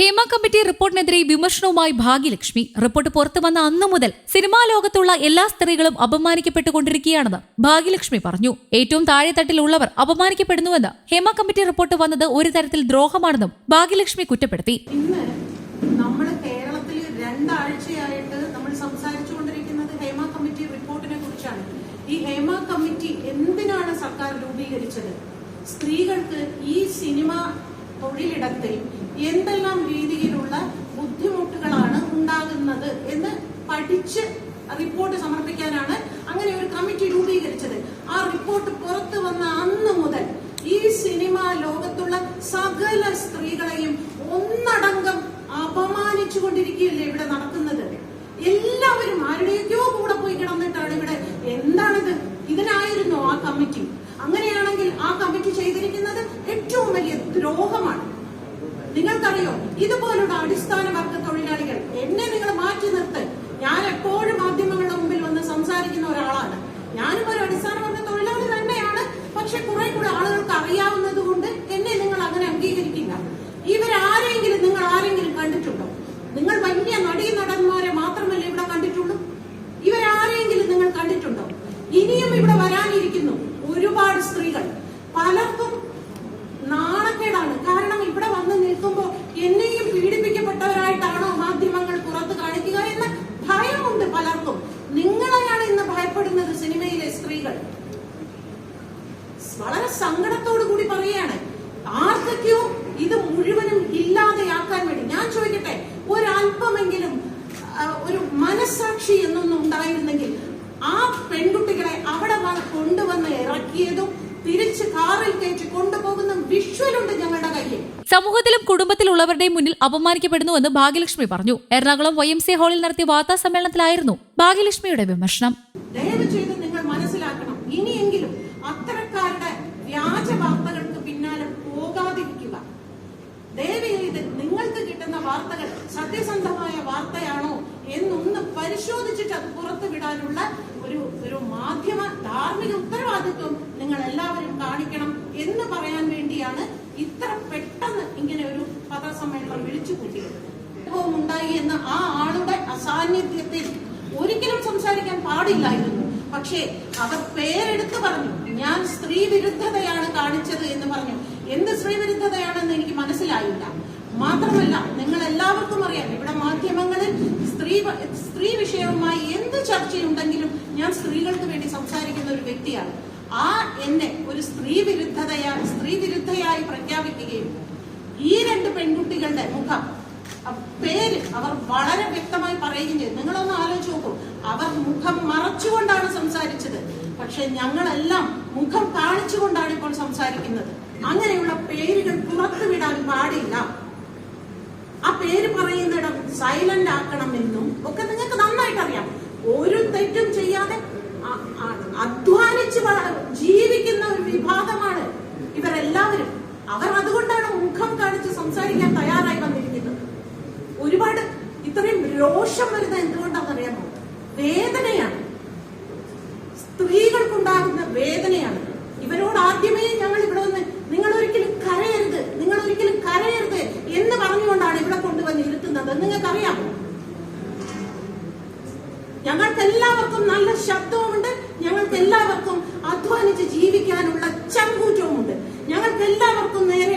Hema committee റിപ്പോർട്ടിനെതിരെ വിമർശനവുമായി Bhagyalakshmi. Report പുറത്തുവന്ന അന്നു മുതൽ സിനിമാ ലോകത്തുള്ള എല്ലാ സ്ത്രീകളും അപമാനിക്കപ്പെട്ടുകൊണ്ടിരിക്കുകയാണെന്ന് ഭാഗ്യലക്ഷ്മി പറഞ്ഞു. ഏറ്റവും താഴെത്തട്ടിലുള്ളവർ അപമാനിക്കപ്പെടുന്നുവെന്ന് ഹേമ കമ്മിറ്റി റിപ്പോർട്ട് വന്നത് ഒരു തരത്തിൽ ദ്രോഹമാണെന്നും ഭാഗ്യലക്ഷ്മി കുറ്റപ്പെടുത്തി. നമ്മൾ കേരളത്തിൽ നമ്മൾ ഹേമ കമ്മിറ്റി ഈ ഹേമ കമ്മിറ്റി എന്തിനാണ് സർക്കാർ രൂപീകരിച്ചത്? സ്ത്രീകൾക്ക് ഈ സിനിമ തൊഴിലിടത്തിൽ എന്തെല്ലാം രീതിയിലുള്ള ബുദ്ധിമുട്ടുകളാണ് ഉണ്ടാകുന്നത് എന്ന് പഠിച്ച് റിപ്പോർട്ട് സമർപ്പിക്കാനാണ് അങ്ങനെ ഒരു കമ്മിറ്റി രൂപീകരിച്ചത്. ആ റിപ്പോർട്ട് പുറത്തു വന്ന അന്ന് മുതൽ ഈ സിനിമ ലോകത്തുള്ള സകല സ്ത്രീകളെയും ഒന്നടങ്കം അപമാനിച്ചു കൊണ്ടിരിക്കുകയല്ലേ ഇവിടെ നടക്കുന്നത്? എല്ലാവരും ആരുടെയൊക്കെയോ കൂടെ പോയി കിടന്നിട്ടാണ് ഇവിടെ. എന്താണിത്? ഇതിനായിരുന്നു ആ കമ്മിറ്റി. നിങ്ങൾക്കറിയോ ഇതുപോലുള്ള അടിസ്ഥാന വർഗ തൊഴിലാളികൾ എന്നെ നിങ്ങൾ മാറ്റി നിർത്ത്. ഞാൻ എപ്പോഴും മാധ്യമങ്ങളുടെ മുമ്പിൽ വന്ന് സംസാരിക്കുന്ന ഒരാളാണ്. ഞാനും ഒരു അടിസ്ഥാന വർഗ തൊഴിലാളി തന്നെയാണ്. പക്ഷെ കുറെ കൂടെ ആളുകൾക്ക് അറിയാവുന്നത് കൊണ്ട് എന്നെ നിങ്ങൾ അങ്ങനെ അംഗീകരിക്കില്ല. ഇവരാരെങ്കിലും നിങ്ങൾ ആരെങ്കിലും കണ്ടിട്ടുണ്ടോ? നിങ്ങൾ വലിയ നടീ നടന്മാരെ മാത്രമല്ലേ ഇവിടെ കണ്ടിട്ടുള്ളൂ? ഇവരാരെങ്കിലും നിങ്ങൾ കണ്ടിട്ടുണ്ടോ? ഇനിയും ഇവിടെ വരാനിരിക്കുന്നു ഒരുപാട് സ്ത്രീകൾ. പലർക്കും നാണക്കേടാണ് കാരണം ഇവിടെ വന്ന് നിൽക്കുമ്പോൾ എന്നെയും പീഡിപ്പിക്കപ്പെട്ടവരായിട്ടാണോ മാധ്യമങ്ങൾ പുറത്ത് കാണിക്കുക എന്ന ഭയമുണ്ട് പലർക്കും നിങ്ങളെയാണ് ഇന്ന് ഭയപ്പെടുന്നത് സിനിമയിലെ സ്ത്രീകൾ. വളരെ സങ്കടത്തോടു കൂടി പറയാണ് ആർക്കൊക്കെയോ ഇത് മുഴുവനും ഇല്ലാതെയാക്കാൻ വേണ്ടി. ഞാൻ ചോദിക്കട്ടെ ഒരല്പമെങ്കിലും ഒരു മനസാക്ഷി എന്നൊന്നും ഉണ്ടായിരുന്നെങ്കിൽ ആ പെൺകുട്ടികളെ അവിടെ കൊണ്ടുവന്ന് ഇറക്കിയതും തിരിച്ച് കാറിൽ കയറ്റി കൊണ്ടുപോകുന്ന വിഷ്വലുണ്ട് കയ്യിൽ സമൂഹത്തിലും കുടുംബത്തിലുള്ളവരുടെയും മുന്നിൽ അപമാനിക്കപ്പെടുന്നുവെന്ന് ഭാഗ്യലക്ഷ്മി പറഞ്ഞു. എറണാകുളം വൈ എം സി ഹാളിൽ നടത്തിയ വാർത്താ സമ്മേളനത്തിലായിരുന്നു ഭാഗ്യലക്ഷ്മിയുടെ വിമർശനം. നിങ്ങൾ മനസ്സിലാക്കണം. ഇനിയെങ്കിലും അത്തരക്കാരുടെ വ്യാജ വാർത്തകൾക്ക് പിന്നാലെ പോകാതിരിക്കുക. ദയവ് നിങ്ങൾക്ക് കിട്ടുന്ന വാർത്തകൾ സത്യസന്ധമായ വാർത്തയാണോ എന്നൊന്ന് പരിശോധിച്ചിട്ട് അത് പുറത്തു വിടാനുള്ള ഒരു ഒരു മാധ്യമ ധാർമ്മിക ഉത്തരവാദിത്വം നിങ്ങൾ എല്ലാവരും കാണിക്കണം എന്ന് പറയാൻ വേണ്ടിയാണ് ഇത്ര ഒരു പത്രസമ്മേളനം വിളിച്ചു കൂട്ടിയത് അനുഭവം ഉണ്ടായി എന്ന ആ ആളുടെ അസാന്നിധ്യത്തിൽ ഒരിക്കലും സംസാരിക്കാൻ പാടില്ലായിരുന്നു. പക്ഷേ അവർ പേരെടുത്ത് പറഞ്ഞു ഞാൻ സ്ത്രീ വിരുദ്ധതയാണ് കാണിച്ചത് എന്ന് പറഞ്ഞു. എന്ത് സ്ത്രീ വിരുദ്ധതയാണെന്ന് എനിക്ക് മനസ്സിലായില്ല. മാത്രമല്ല നിങ്ങൾ എല്ലാവർക്കും അറിയാം ഇവിടെ മാധ്യമങ്ങളിൽ സ്ത്രീ സ്ത്രീ വിഷയവുമായി എന്ത് ചർച്ചയുണ്ടെങ്കിലും ഞാൻ സ്ത്രീകൾക്ക് വേണ്ടി സംസാരിക്കുന്ന ഒരു വ്യക്തിയാണ്. ആ എന്നെ ഒരു സ്ത്രീ വിരുദ്ധതയായി സ്ത്രീ വിരുദ്ധയായി പ്രഖ്യാപിക്കുകയും ഈ രണ്ട് പെൺകുട്ടികളുടെ മുഖം പേര് അവർ വളരെ വ്യക്തമായി പറയുകയും ചെയ്തു. നിങ്ങളൊന്ന് ആലോചിച്ച് നോക്കൂ. അവർ മുഖം മറച്ചുകൊണ്ടാണ് സംസാരിച്ചത്. പക്ഷെ ഞങ്ങളെല്ലാം മുഖം കാണിച്ചുകൊണ്ടാണ് ഇപ്പോൾ സംസാരിക്കുന്നത്. അങ്ങനെയുള്ള പേരുകൾ പുറത്തുവിടാൻ പാടില്ല. ആ പേര് പറയുന്നിടം സൈലന്റ് ആക്കണമെന്നും ഒക്കെ നിങ്ങൾക്ക് നന്നായിട്ട് അറിയാം ഒരു തെറ്റും ചെയ്യാതെ അ- അ- അധ്വാനിച്ച് വ- ജീവിക്കുന്ന ഒരു വിഭാഗമാണ് ഇവരെല്ലാവരും അവർ അതുകൊണ്ടാണ് മുഖം കാണിച്ച് സംസാരിക്കാൻ തയ്യാറായി വന്നിരിക്കുന്നത്. ഒരുപാട് ഇത്രയും രോഷം വരുന്ന എന്തുകൊണ്ടാണെന്നറിയാമോ? വേദനയാണ്. സ്ത്രീകൾക്കുണ്ടാകുന്ന വേദനയാണ്. ഇവരോട് ആദ്യമേ ഞങ്ങൾ ഇവിടെ വന്ന് നിങ്ങൾ ഒരിക്കലും കരയരുത് നിങ്ങൾ ഒരിക്കലും കരയരുത് എന്ന് പറഞ്ഞുകൊണ്ടാണ് ഇവിടെ കൊണ്ടുവന്ന് ഇരുത്തുന്നത്. നിങ്ങൾക്കറിയാമോ ഞങ്ങൾക്ക് എല്ലാവർക്കും നല്ല ശബ്ദവുമുണ്ട്. ഞങ്ങൾക്ക് എല്ലാവർക്കും അധ്വാനിച്ച് ജീവിക്കാനുള്ള ചങ്കൂറ്റവുമുണ്ട്. ഞങ്ങൾക്ക് എല്ലാവർക്കും നേരെ